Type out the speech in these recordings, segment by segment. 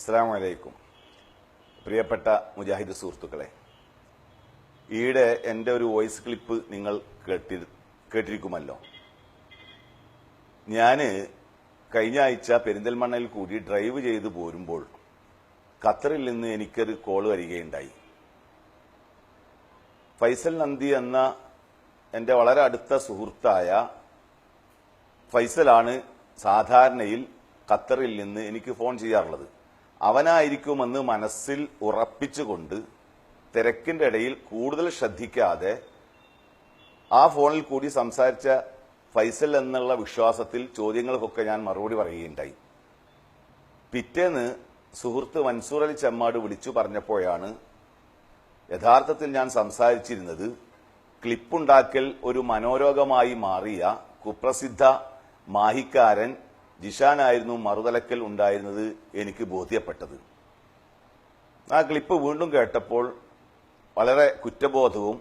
അസ്സാം വലൈക്കും പ്രിയപ്പെട്ട മുജാഹിദ് സുഹൃത്തുക്കളെ ഈയിടെ എന്റെ ഒരു വോയിസ് ക്ലിപ്പ് നിങ്ങൾ കേട്ടി കേട്ടിരിക്കുമല്ലോ. ഞാൻ കഴിഞ്ഞ ആഴ്ച പെരിന്തൽമണ്ണയിൽ കൂടി ഡ്രൈവ് ചെയ്ത് പോരുമ്പോൾ ഖത്തറിൽ നിന്ന് എനിക്കൊരു കോൾ വരികയുണ്ടായി. ഫൈസൽ നന്ദി എന്ന എന്റെ വളരെ അടുത്ത സുഹൃത്തായ ഫൈസലാണ് സാധാരണയിൽ ഖത്തറിൽ നിന്ന് എനിക്ക് ഫോൺ ചെയ്യാറുള്ളത്. അവനായിരിക്കുമെന്ന് മനസ്സിൽ ഉറപ്പിച്ചുകൊണ്ട് തിരക്കിന്റെ ഇടയിൽ കൂടുതൽ ശ്രദ്ധിക്കാതെ ആ ഫോണിൽ കൂടി സംസാരിച്ച ഫൈസൽ എന്നുള്ള വിശ്വാസത്തിൽ ചോദ്യങ്ങൾക്കൊക്കെ ഞാൻ മറുപടി പറയുകയുണ്ടായി. പിറ്റേന്ന് സുഹൃത്ത് മൻസൂർ അലി ചെമ്മാട് വിളിച്ചു പറഞ്ഞപ്പോഴാണ് യഥാർത്ഥത്തിൽ ഞാൻ സംസാരിച്ചിരുന്നത് ക്ലിപ്പുണ്ടാക്കൽ ഒരു മനോരോഗമായി മാറിയ കുപ്രസിദ്ധ മാഹിക്കാരൻ ജിഷാനായിരുന്നു മറുതലക്കൽ ഉണ്ടായിരുന്നത് എനിക്ക് ബോധ്യപ്പെട്ടത്. ആ ക്ലിപ്പ് വീണ്ടും കേട്ടപ്പോൾ വളരെ കുറ്റബോധവും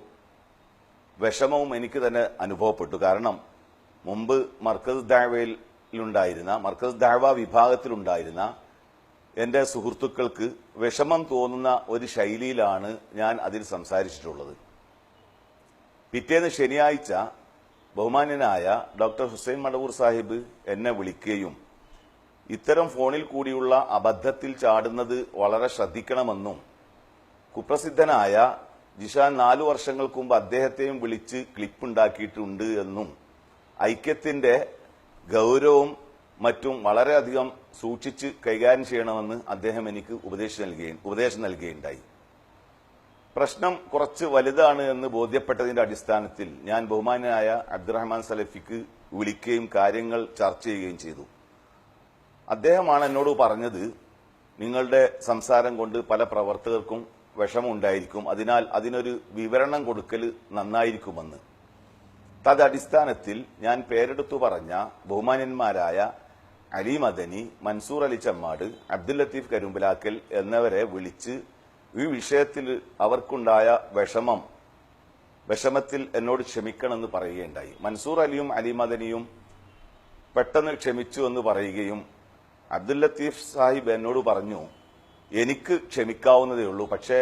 വിഷമവും എനിക്ക് തന്നെ അനുഭവപ്പെട്ടു. കാരണം മുമ്പ് മർക്കസ് ദാവയിലുണ്ടായിരുന്ന മർക്കസ് ദാവ വിഭാഗത്തിലുണ്ടായിരുന്ന എന്റെ സുഹൃത്തുക്കൾക്ക് വിഷമം തോന്നുന്ന ഒരു ശൈലിയിലാണ് ഞാൻ അതിൽ സംസാരിച്ചിട്ടുള്ളത്. പിറ്റേന്ന് ശനിയാഴ്ച ബഹുമാന്യനായ ഡോക്ടർ ഹുസൈൻ മടവൂർ സാഹിബ് എന്നെ വിളിക്കുകയും ഇത്തരം ഫോണിൽ കൂടിയുള്ള അബദ്ധത്തിൽ ചാടുന്നത് വളരെ ശ്രദ്ധിക്കണമെന്നും കുപ്രസിദ്ധനായ ജിഷാൻ നാലു വർഷങ്ങൾക്ക് മുമ്പ് അദ്ദേഹത്തെയും വിളിച്ച് ക്ലിപ്പുണ്ടാക്കിയിട്ടുണ്ട് എന്നും ഐക്യത്തിന്റെ ഗൗരവവും മറ്റും വളരെയധികം സൂക്ഷിച്ച് കൈകാര്യം ചെയ്യണമെന്ന് അദ്ദേഹം എനിക്ക് ഉപദേശം നൽകുകയും ഉപദേശം നൽകുകയുണ്ടായി പ്രശ്നം കുറച്ച് വലുതാണ് എന്ന് ബോധ്യപ്പെട്ടതിന്റെ അടിസ്ഥാനത്തിൽ ഞാൻ ബഹുമാനായ അബ്ദുറഹ്മാൻ സലഫിക്ക് വിളിക്കുകയും കാര്യങ്ങൾ ചർച്ച ചെയ്യുകയും ചെയ്തു. അദ്ദേഹമാണ് എന്നോട് പറഞ്ഞത് നിങ്ങളുടെ സംസാരം കൊണ്ട് പല പ്രവർത്തകർക്കും വിഷമമുണ്ടായിരിക്കും. അതിനാൽ അതിനൊരു വിവരണം കൊടുക്കൽ നന്നായിരിക്കുമെന്ന്. തദടിസ്ഥാനത്തിൽ ഞാൻ പേരെടുത്തു പറഞ്ഞ ബഹുമാനന്മാരായ അലി മദനി മൻസൂർ അലി ചമ്മാട് അബ്ദുൽ ലത്തീഫ് കരുമ്പലാക്കൽ എന്നിവരെ വിളിച്ച് ഈ വിഷയത്തിൽ അവർക്കുണ്ടായ വിഷമം വിഷമത്തിൽ എന്നോട് ക്ഷമിക്കണമെന്ന് പറയുകയുണ്ടായി. മൻസൂർ അലിയും അലി മദനിയും പെട്ടെന്ന് ക്ഷമിച്ചു എന്ന് പറയുകയും അബ്ദുൽ ലത്തീഫ് സാഹിബ് എന്നോട് പറഞ്ഞു എനിക്ക് ക്ഷമിക്കാവുന്നതേ ഉള്ളൂ. പക്ഷേ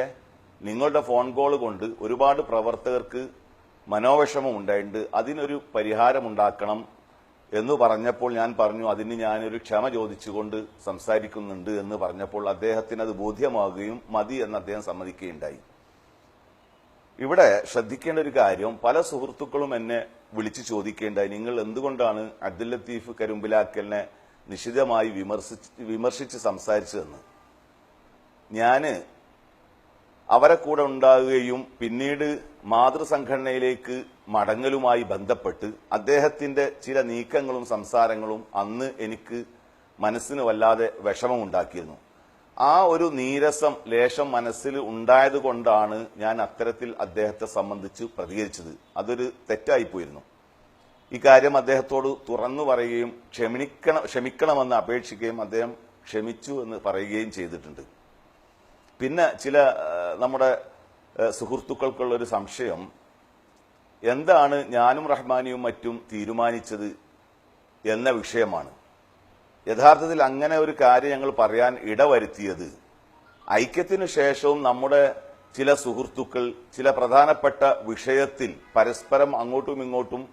നിങ്ങളുടെ ഫോൺ കോൾ കൊണ്ട് ഒരുപാട് പ്രവർത്തകർക്ക് മനോവിഷമം ഉണ്ടായിട്ടുണ്ട് അതിനൊരു പരിഹാരമുണ്ടാക്കണം എന്ന് പറഞ്ഞപ്പോൾ ഞാൻ പറഞ്ഞു അതിന് ഞാനൊരു ക്ഷമ ചോദിച്ചുകൊണ്ട് സംസാരിക്കുന്നുണ്ട് എന്ന് പറഞ്ഞപ്പോൾ അദ്ദേഹത്തിന് അത് ബോധ്യമാകുകയും മതി എന്ന് അദ്ദേഹം സമ്മതിക്കുകയുണ്ടായി. ഇവിടെ ശ്രദ്ധിക്കേണ്ട ഒരു കാര്യം പല സുഹൃത്തുക്കളും എന്നെ വിളിച്ചു ചോദിക്കേണ്ടായി നിങ്ങൾ എന്തുകൊണ്ടാണ് അബ്ദുൽ ലത്തീഫ് കരുമ്പിലാക്കലിനെ നിശിതമായി വിമർശിച്ച് വിമർശിച്ച് സംസാരിച്ചതെന്ന്? ഞാൻ അവരെ കൂടെ ഉണ്ടാകുകയും പിന്നീട് മാതൃസംഘടനയിലേക്ക് മടങ്ങലുമായി ബന്ധപ്പെട്ട് അദ്ദേഹത്തിന്റെ ചില നീക്കങ്ങളും സംസാരങ്ങളും അന്ന് എനിക്ക് മനസ്സിന് വല്ലാതെ വിഷമമുണ്ടാക്കിയിരുന്നു. ആ ഒരു നീരസം ലേശം മനസ്സിൽ ഉണ്ടായതുകൊണ്ടാണ് ഞാൻ അത്തരത്തിൽ അദ്ദേഹത്തെ സംബന്ധിച്ച് പ്രതികരിച്ചത്. അതൊരു തെറ്റായിപ്പോയിരുന്നു. ഇക്കാര്യം അദ്ദേഹത്തോട് തുറന്നു പറയുകയും ക്ഷമിക്കണം ക്ഷമിക്കണമെന്ന് അപേക്ഷിക്കുകയും അദ്ദേഹം ക്ഷമിച്ചു എന്ന് പറയുകയും ചെയ്തിട്ടുണ്ട്. പിന്നെ ചില നമ്മുടെ സുഹൃത്തുക്കൾക്കുള്ളൊരു സംശയം. എന്താണ് ഞാനും റഹ്മാനിയും മറ്റും തീരുമാനിച്ചത് എന്ന വിഷയമാണ്. യഥാർത്ഥത്തിൽ അങ്ങനെ ഒരു കാര്യം ഞങ്ങൾ പറയാൻ ഇടവരുത്തിയത് ഐക്യത്തിനു ശേഷവും നമ്മുടെ ചില സുഹൃത്തുക്കൾ ചില പ്രധാനപ്പെട്ട വിഷയത്തിൽ പരസ്പരം അങ്ങോട്ടും ഇങ്ങോട്ടും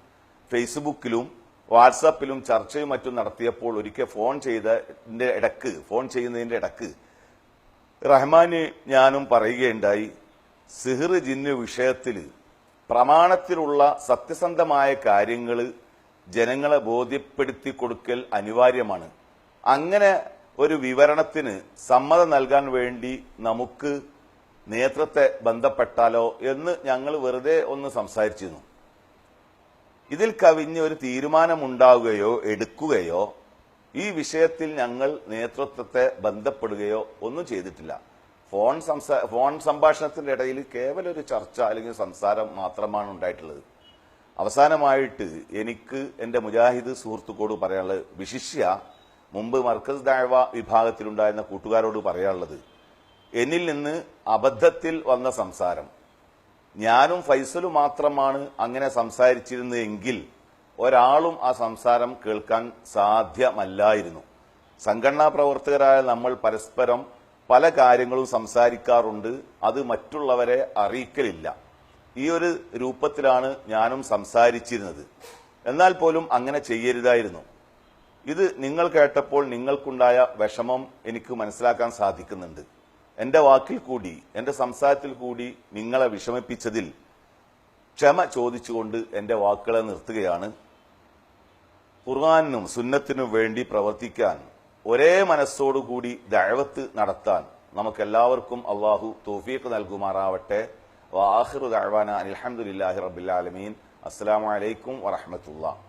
ഫേസ്ബുക്കിലും വാട്സാപ്പിലും ചർച്ചയും മറ്റും നടത്തിയപ്പോൾ ഒരിക്കൽ ഫോൺ ചെയ്തതിന്റെ ഇടയ്ക്ക് ഫോൺ ചെയ്യുന്നതിന്റെ ഇടയ്ക്ക് റഹ്മാന് ഞാനും പറയുകയുണ്ടായി സിഹിർ ജിന്ന് വിഷയത്തിൽ പ്രമാണത്തിലുള്ള സത്യസന്ധമായ കാര്യങ്ങൾ ജനങ്ങളെ ബോധ്യപ്പെടുത്തി കൊടുക്കൽ അനിവാര്യമാണ്. അങ്ങനെ ഒരു വിവരണത്തിന് സമ്മതം നൽകാൻ വേണ്ടി നമുക്ക് നേതൃത്വത്തെ ബന്ധപ്പെട്ടാലോ എന്ന് ഞങ്ങൾ വെറുതെ ഒന്ന് സംസാരിച്ചിരുന്നു. ഇതിൽ കവിഞ്ഞ് ഒരു തീരുമാനമുണ്ടാവുകയോ എടുക്കുകയോ ഈ വിഷയത്തിൽ ഞങ്ങൾ നേതൃത്വത്തെ ബന്ധപ്പെടുകയോ ഒന്നും ചെയ്തിട്ടില്ല. ഫോൺ സംസാ ഫോൺ സംഭാഷണത്തിന്റെ ഇടയിൽ കേവലം ഒരു ചർച്ച അല്ലെങ്കിൽ സംസാരം മാത്രമാണ് ഉണ്ടായിട്ടുള്ളത്. അവസാനമായിട്ട് എനിക്ക് എന്റെ മുജാഹിദ് സുഹൃത്തുക്കോട് പറയാനുള്ളത് വിശിഷ്യ മുമ്പ് മർക്കസ് ദാഴ്വ വിഭാഗത്തിലുണ്ടായിരുന്ന കൂട്ടുകാരോട് പറയാനുള്ളത് എന്നിൽ നിന്ന് അബദ്ധത്തിൽ വന്ന സംസാരം. ഞാനും ഫൈസലും മാത്രമാണ് അങ്ങനെ സംസാരിച്ചിരുന്നതെങ്കിൽ ഒരാളും ആ സംസാരം കേൾക്കാൻ സാധ്യമല്ലായിരുന്നു. സംഘടനാ പ്രവർത്തകരായ നമ്മൾ പരസ്പരം പല കാര്യങ്ങളും സംസാരിക്കാറുണ്ട്. അത് മറ്റുള്ളവരെ അറിയിക്കലില്ല. ഈ ഒരു രൂപത്തിലാണ് ഞാനും സംസാരിച്ചിരുന്നത്. എന്നാൽ പോലും അങ്ങനെ ചെയ്യരുതായിരുന്നു. ഇത് നിങ്ങൾ കേട്ടപ്പോൾ നിങ്ങൾക്കുണ്ടായ വിഷമം എനിക്ക് മനസ്സിലാക്കാൻ സാധിക്കുന്നുണ്ട്. എന്റെ വാക്കിൽ കൂടി എന്റെ സംസാരത്തിൽ കൂടി നിങ്ങളെ വിഷമിപ്പിച്ചതിൽ ക്ഷമ ചോദിച്ചുകൊണ്ട് എന്റെ വാക്കുകളെ നിർത്തുകയാണ്. ഖുർആാനിനും സുന്നത്തിനും വേണ്ടി പ്രവർത്തിക്കാൻ ഒരേ മനസ്സോടുകൂടി ദഴവത്ത് നടത്താൻ നമുക്കെല്ലാവർക്കും അള്ളാഹു തോഫീക്ക് നൽകുമാറാവട്ടെ. വാഹിറു ദഴവാന അലഹമുല്ലാഹി റബ്ബിൽ അസ്സാം വലൈക്കും അലൈക്കും വറഹ്മത്തുള്ളാഹി